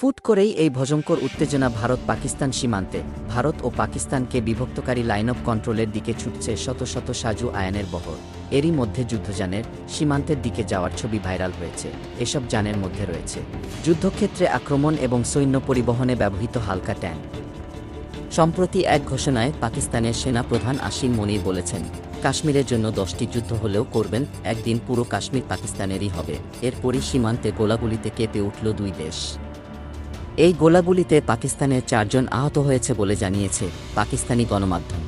Foot করেই এই ভজঙ্কর উত্তেজনা ভারত পাকিস্তান সীমান্তে। ভারত ও পাকিস্তানকে বিভক্তকারী লাইন অফ কন্ট্রোলের দিকে ছুটছে শত শত সাজু আয়নের বহর। এরই মধ্যে যুদ্ধযানের সীমান্তের দিকে যাওয়ার ছবি ভাইরাল হয়েছে। এসব যানের মধ্যে রয়েছে। যুদ্ধক্ষেত্রে আক্রমণ এবং সৈন্য পরিবহনে ব্যবহৃত হালকা ট্যাঙ্ক। সম্প্রতি এক ঘোষণায় পাকিস্তানের সেনা প্রধান আসিম মনির বলেছেন, কাশ্মীরের জন্য দশটি যুদ্ধ হলেও করবেন, একদিন পুরো কাশ্মীর পাকিস্তানেরই হবে। এরপরই সীমান্তে গোলাগুলিতে কেঁপে উঠল দুই দেশ। এই গোলাগুলিতে পাকিস্তানের চারজন আহত হয়েছে বলে জানিয়েছে পাকিস্তানি গণমাধ্যম।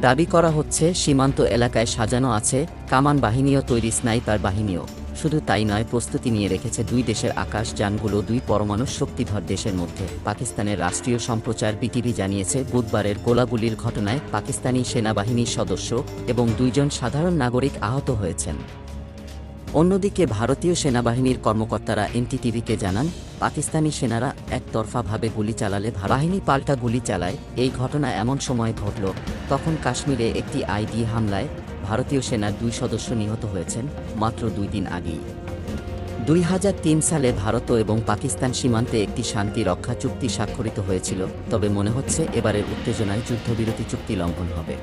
দাবি করা হচ্ছে, সীমান্ত এলাকায় সাজানো আছে কামান বাহিনীও তৈরি স্নাইপার বাহিনীও। শুধু তাই নয়, প্রস্তুতি নিয়ে রেখেছে দুই দেশের আকাশ যানগুলো দুই পরমাণু শক্তিধর দেশের মধ্যে। পাকিস্তানের রাষ্ট্রীয় সম্প্রচার বিটিভি জানিয়েছে, বুধবারের গোলাগুলির ঘটনায় পাকিস্তানি সেনাবাহিনীর সদস্য এবং দুইজন সাধারণ নাগরিক আহত হয়েছেন। অন্যদিকে ভারতীয় সেনাবাহিনীর কর্মকর্তারা এনটিটিভিকে জানান, পাকিস্তানি সেনারা একতরফাভাবে গুলি চালালে বাহিনী পাল্টা গুলি চালায়। এই ঘটনা এমন সময় ঘটল, তখন কাশ্মীরে একটি আইডি হামলায় ভারতীয় সেনার দুই সদস্য নিহত হয়েছেন মাত্র দুই দিন আগেই। দুই হাজার তিন সালে ভারত এবং পাকিস্তান সীমান্তে একটি শান্তি রক্ষা চুক্তি স্বাক্ষরিত হয়েছিল, তবে মনে হচ্ছে এবারের উত্তেজনায় যুদ্ধবিরতি চুক্তি লঙ্ঘন হবে।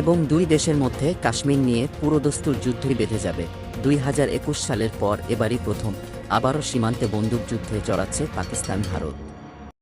এবং দুই দেশের মধ্যে কাশ্মীর নিয়ে পুরোদস্তুর যুদ্ধই বেঁধে যাবে। দুই হাজার একুশ সালের পর এবারই প্রথম। আবারও সীমান্তে বন্দুকযুদ্ধে চড়াচ্ছে পাকিস্তান ভারত।